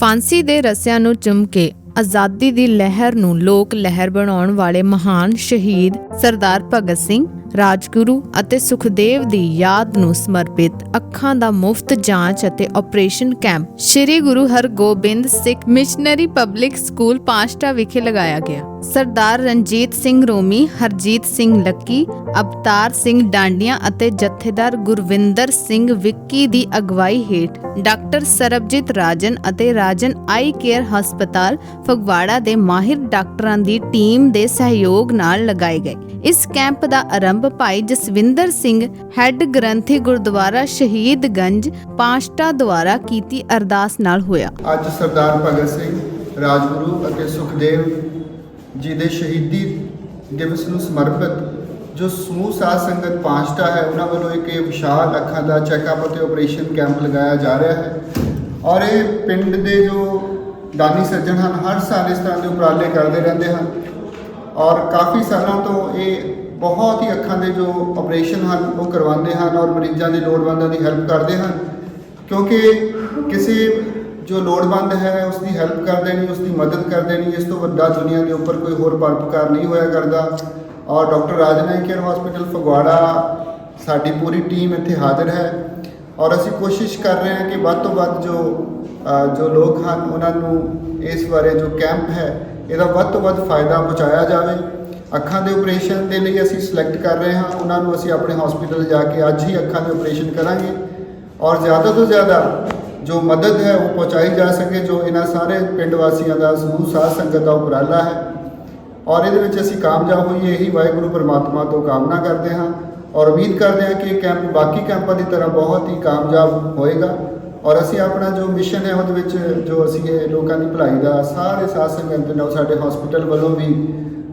ਫਾਂਸੀ ਦੇ ਰਸਿਆਂ ਨੂੰ ਚੁੰਮ ਕੇ ਆਜ਼ਾਦੀ ਦੀ ਲਹਿਰ ਨੂੰ ਲੋਕ ਲਹਿਰ ਬਣਾਉਣ ਵਾਲੇ ਮਹਾਨ ਸ਼ਹੀਦ ਸਰਦਾਰ ਭਗਤ ਸਿੰਘ, ਰਾਜਗੁਰੂ ਅਤੇ ਸੁਖਦੇਵ ਦੀ ਯਾਦ ਨੂੰ ਸਮਰਪਿਤ ਅੱਖਾਂ ਦਾ ਮੁਫਤ ਜਾਂਚ ਅਤੇ operation camp Sri Guru Hargobind Sikh missionary public school Pasta ਵਿਖੇ ਲਗਾਇਆ ਗਿਆ। ਸਰਦਾਰ ਰਣਜੀਤ ਸਿੰਘ ਰੋਮੀ, ਹਰਜੀਤ ਸਿੰਘ ਲੱਕੀ, ਅਵਤਾਰ ਸਿੰਘ ਡਾਂਡੀਆਂ ਅਤੇ ਜਥੇਦਾਰ ਗੁਰਵਿੰਦਰ ਸਿੰਘ ਵਿੱਕੀ ਦੀ ਅਗਵਾਈ ਹੇਠ ਡਾਕਟਰ ਸਰਬਜੀਤ ਰਾਜਨ ਅਤੇ ਰਾਜਨ ਆਈ ਕੇਅਰ ਹਸਪਤਾਲ ਫਗਵਾੜਾ ਦੇ ਮਾਹਿਰ ਡਾਕਟਰਾਂ ਦੀ ਟੀਮ ਦੇ ਸਹਿਯੋਗ ਨਾਲ ਲਗਾਏ ਗਏ। ਇਸ ਕੈਂਪ ਦਾ ਆਰੰਭ ਭਾਈ ਜਸਵਿੰਦਰ ਸਿੰਘ, ਹੈੱਡ ਗ੍ਰੰਥੀ ਗੁਰਦੁਆਰਾ ਸ਼ਹੀਦਗੰਜ, ਪਾਂਸ਼ਟਾ ਦੁਆਰਾ ਕੀਤੀ ਅਰਦਾਸ ਨਾਲ ਹੋਇਆ। ਅੱਜ ਸਰਦਾਰ ਭਗਤ ਸਿੰਘ, ਰਾਜਗੁਰੂ ਅਤੇ ਸੁਖਦੇਵ ਜੀ ਦੇ ਸ਼ਹੀਦੀ ਦਿਵਸ ਨੂੰ ਸਮਰਪਿਤ, ਜੋ ਸਮੂਹ ਸਾਧ ਸੰਗਤ ਪਾਂਚਟਾ ਹੈ, ਉਹਨਾਂ ਵੱਲੋਂ ਇੱਕ ਵਿਸ਼ਾਲ ਅੱਖਾਂ ਦਾ ਚੈੱਕਅਪ ਅਤੇ ਆਪਰੇਸ਼ਨ ਕੈਂਪ ਲਗਾਇਆ ਜਾ ਰਿਹਾ ਹੈ। ਔਰ ਇਹ ਪਿੰਡ ਦੇ ਜੋ ਦਾਨੀ ਸੱਜਣ ਹਨ, ਹਰ ਸਾਲ ਇਸ ਤਰ੍ਹਾਂ ਦੇ ਉਪਰਾਲੇ ਕਰਦੇ ਰਹਿੰਦੇ ਹਨ। ਔਰ ਕਾਫੀ ਸਾਲਾਂ ਤੋਂ ਇਹ ਬਹੁਤ ਹੀ ਅੱਖਾਂ ਦੇ ਜੋ ਆਪਰੇਸ਼ਨ ਹਨ, ਉਹ ਕਰਵਾਉਂਦੇ ਹਨ ਔਰ ਮਰੀਜ਼ਾਂ ਦੇ ਲੋੜਵੰਦਾਂ ਦੀ ਹੈਲਪ ਕਰਦੇ ਹਨ। ਕਿਉਂਕਿ ਕਿਸੇ ਜੋ ਲੋੜਵੰਦ ਹੈ ਉਸ ਦੀ ਹੈਲਪ ਕਰ ਦੇਣੀ ਉਸ ਦੀ ਮਦਦ ਕਰ ਦੇਣੀ, ਇਸ ਤੋਂ ਵੱਡਾ ਦੁਨੀਆ ਦੇ ਉੱਪਰ ਕੋਈ ਹੋਰ ਪਰਉਪਕਾਰ ਨਹੀਂ ਹੋਇਆ ਕਰਦਾ। ਔਰ ਡਾਕਟਰ ਰਾਜਨਾਈ ਕੇਅਰ ਹਸਪੀਟਲ ਫਗਵਾੜਾ, ਸਾਡੀ ਪੂਰੀ ਟੀਮ ਇੱਥੇ ਹਾਜ਼ਰ ਹੈ। ਔਰ ਅਸੀਂ ਕੋਸ਼ਿਸ਼ ਕਰ ਰਹੇ ਹਾਂ ਕਿ ਵੱਧ ਤੋਂ ਵੱਧ ਜੋ ਜੋ ਲੋਕ ਹਨ, ਉਹਨਾਂ ਨੂੰ ਇਸ ਬਾਰੇ ਜੋ ਕੈਂਪ ਹੈ, ਇਹਦਾ ਵੱਧ ਤੋਂ ਵੱਧ ਫਾਇਦਾ ਪਹੁੰਚਾਇਆ ਜਾਵੇ। ਅੱਖਾਂ ਦੇ ਆਪਰੇਸ਼ਨ ਦੇ ਲਈ ਅਸੀਂ ਸਿਲੈਕਟ ਕਰ ਰਹੇ ਹਾਂ। ਉਹਨਾਂ ਨੂੰ ਅਸੀਂ ਆਪਣੇ ਹਸਪੀਟਲ ਜਾ ਕੇ ਅੱਜ ਹੀ ਅੱਖਾਂ ਦੇ ਆਪਰੇਸ਼ਨ ਕਰਾਂਗੇ। ਔਰ ਜ਼ਿਆਦਾ ਤੋਂ ਜ਼ਿਆਦਾ ਜੋ ਮਦਦ ਹੈ ਉਹ ਪਹੁੰਚਾਈ ਜਾ ਸਕੇ, ਜੋ ਇਹਨਾਂ ਸਾਰੇ ਪਿੰਡ ਵਾਸੀਆਂ ਦਾ ਸਮੂਹ, ਸਾਧ ਸੰਗਤ ਦਾ ਉਪਰਾਲਾ ਹੈ। ਔਰ ਇਹਦੇ ਵਿੱਚ ਅਸੀਂ ਕਾਮਯਾਬ ਹੋਈਏ, ਇਹੀ ਵਾਹਿਗੁਰੂ ਪਰਮਾਤਮਾ ਤੋਂ ਕਾਮਨਾ ਕਰਦੇ ਹਾਂ ਔਰ ਉਮੀਦ ਕਰਦੇ ਹਾਂ ਕਿ ਇਹ ਕੈਂਪ ਬਾਕੀ ਕੈਂਪਾਂ ਦੀ ਤਰ੍ਹਾਂ ਬਹੁਤ ਹੀ ਕਾਮਯਾਬ ਹੋਏਗਾ। ਔਰ ਅਸੀਂ ਆਪਣਾ ਜੋ ਮਿਸ਼ਨ ਹੈ, ਉਹਦੇ ਵਿੱਚ ਜੋ ਅਸੀਂ ਇਹ ਲੋਕਾਂ ਦੀ ਭਲਾਈ ਦਾ, ਸਾਰੇ ਸਾਧ ਸੰਗਤ ਦੇ ਨਾਲ ਸਾਡੇ ਹਸਪੀਟਲ ਵੱਲੋਂ ਵੀ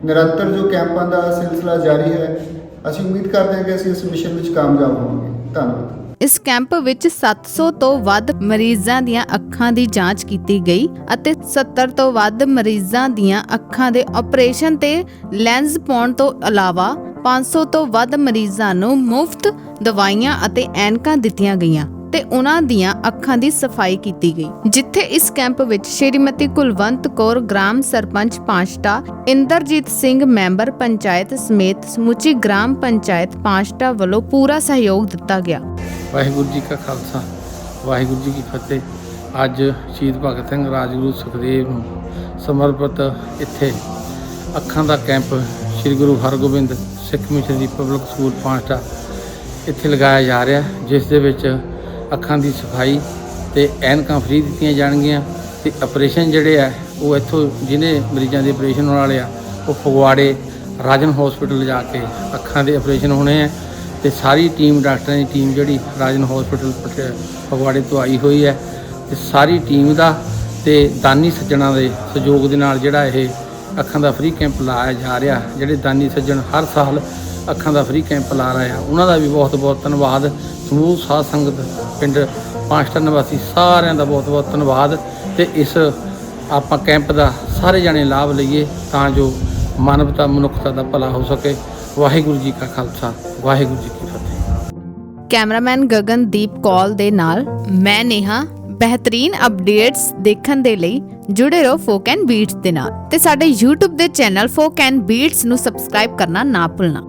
ਨਿਰੰਤਰ ਜੋ ਕੈਂਪਾਂ ਦਾ ਸਿਲਸਿਲਾ ਜਾਰੀ ਹੈ, ਅਸੀਂ ਉਮੀਦ ਕਰਦੇ ਹਾਂ ਕਿ ਅਸੀਂ ਇਸ ਮਿਸ਼ਨ ਵਿੱਚ ਕਾਮਯਾਬ ਹੋਵਾਂਗੇ। ਧੰਨਵਾਦ। ਇਸ ਕੈਂਪ ਵਿੱਚ 700 ਤੋਂ ਵੱਧ ਮਰੀਜ਼ਾਂ ਦੀਆਂ ਅੱਖਾਂ ਦੀ ਜਾਂਚ ਕੀਤੀ ਗਈ ਅਤੇ 70 ਤੋਂ ਵੱਧ ਮਰੀਜ਼ਾਂ ਦੀਆਂ ਅੱਖਾਂ ਦੇ ਆਪਰੇਸ਼ਨ ਤੇ ਲੈਂਸ ਪਾਉਣ ਤੋਂ ਇਲਾਵਾ 500 ਤੋਂ ਵੱਧ ਮਰੀਜ਼ਾਂ ਨੂੰ ਮੁਫਤ ਦਵਾਈਆਂ ਅਤੇ ਐਨਕਾਂ ਦਿੱਤੀਆਂ ਗਈਆਂ ਤੇ ਉਹਨਾਂ ਦੀਆਂ ਅੱਖਾਂ ਦੀ ਸਫ਼ਾਈ ਕੀਤੀ ਗਈ, ਜਿੱਥੇ ਇਸ ਕੈਂਪ ਵਿੱਚ ਸ਼੍ਰੀਮਤੀ ਕੁਲਵੰਤ ਕੌਰ, ਗ੍ਰਾਮ ਸਰਪੰਚ ਪਾਂਸ਼ਟਾ, ਇੰਦਰਜੀਤ ਸਿੰਘ ਮੈਂਬਰ ਪੰਚਾਇਤ ਸਮੇਤ ਸਮੁੱਚੀ ਗ੍ਰਾਮ ਪੰਚਾਇਤ ਪਾਂਸ਼ਟਾ ਵੱਲੋਂ ਪੂਰਾ ਸਹਿਯੋਗ ਦਿੱਤਾ ਗਿਆ। ਵਾਹਿਗੁਰੂ ਜੀ ਕਾ ਖਾਲਸਾ, ਵਾਹਿਗੁਰੂ ਜੀ ਕੀ ਫਤਿਹ। ਅੱਜ ਸ਼ਹੀਦ ਭਗਤ ਸਿੰਘ ਰਾਜਗੁਰੂ ਸੁਖਦੇਵ ਨੂੰ ਸਮਰਪਿਤ ਇੱਥੇ ਅੱਖਾਂ ਦਾ ਕੈਂਪ ਸ੍ਰੀ ਗੁਰੂ ਹਰਗੋਬਿੰਦ ਸਿੱਖ ਮਿਸ਼ਨ ਦੀ ਪਬਲਿਕ ਸਕੂਲ ਪਾਂਚਟਾ ਇੱਥੇ ਲਗਾਇਆ ਜਾ ਰਿਹਾ, ਜਿਸ ਦੇ ਵਿੱਚ ਅੱਖਾਂ ਦੀ ਸਫ਼ਾਈ ਤੇ ਐਨਕਾਂ ਫ੍ਰੀ ਦਿੱਤੀਆਂ ਜਾਣਗੀਆਂ ਤੇ ਆਪਰੇਸ਼ਨ ਜਿਹੜੇ ਆ, ਉਹ ਇੱਥੋਂ ਜਿਹਨੇ ਮਰੀਜ਼ਾਂ ਦੇ ਆਪਰੇਸ਼ਨ ਹੋਣ ਵਾਲੇ ਆ, ਉਹ ਫਗਵਾੜੇ ਰਾਜਨ ਹਸਪੀਟਲ ਜਾ ਕੇ ਅੱਖਾਂ ਦੇ ਆਪਰੇਸ਼ਨ ਹੋਣੇ ਆ। ਤੇ ਸਾਰੀ ਟੀਮ, ਡਾਕਟਰਾਂ ਦੀ ਟੀਮ ਜਿਹੜੀ ਰਾਜਨ ਹਸਪੀਟਲ ਪਟਿਆ- ਫਗਵਾੜੇ ਤੋਂ ਆਈ ਹੋਈ ਹੈ ਤੇ ਸਾਰੀ ਟੀਮ ਦਾ ਤੇ ਦਾਨੀ ਸੱਜਣਾ ਦੇ ਸਹਿਯੋਗ ਦੇ ਨਾਲ ਜਿਹੜਾ ਇਹ ਅੱਖਾਂ ਦਾ ਫ੍ਰੀ ਕੈਂਪ ਲਾਇਆ ਜਾ ਰਿਹਾ, ਜਿਹੜੇ ਦਾਨੀ ਸੱਜਣ ਹਰ ਸਾਲ ਅੱਖਾਂ ਦਾ ਫ੍ਰੀ ਕੈਂਪ ਲਾ ਰਹੇ ਆ। ਉਹਨਾਂ ਦਾ ਵੀ ਬਹੁਤ ਬਹੁਤ ਧੰਨਵਾਦ। ਸਮੂਹ, ਸਾਧ ਸੰਗਤ, ਪਿੰਡ ਪਾਂਚਟਾ ਨਿਵਾਸੀ ਸਾਰਿਆਂ ਦਾ ਬਹੁਤ ਬਹੁਤ ਧੰਨਵਾਦ। ਤੇ ਇਸ ਆਪਾਂ ਕੈਂਪ ਦਾ ਸਾਰੇ ਜਾਣੇ ਲਾਭ ਲਈਏ ਤਾਂ ਜੋ ਮਾਨਵਤਾ, ਮਨੁੱਖਤਾ ਦਾ ਭਲਾ ਹੋ ਸਕੇ। ਵਾਹਿਗੁਰੂ ਜੀ ਕਾ ਖਾਲਸਾ, ਵਾਹਿਗੁਰੂ ਜੀ ਕੀ ਫਤਿਹ। ਕੈਮਰਾਮੈਨ ਗਗਨਦੀਪ ਕੌਲ ਦੇ ਨਾਲ ਮੈਂ ਨੇਹਾ, ਬਿਹਤਰੀਨ ਅਪਡੇਟਸ ਦੇਖਣ ਦੇ ਲਈ ਜੁੜੇ ਰਹੋ ਫੋਕ ਐਂਡ ਬੀਟਸ ਦੇ ਨਾਲ ਤੇ ਸਾਡੇ YouTube ਦੇ ਚੈਨਲ ਫੋਕ ਐਂਡ ਬੀਟਸ ਨੂੰ ਸਬਸਕ੍ਰਾਈਬ ਕਰਨਾ ਨਾ ਭੁੱਲਣਾ।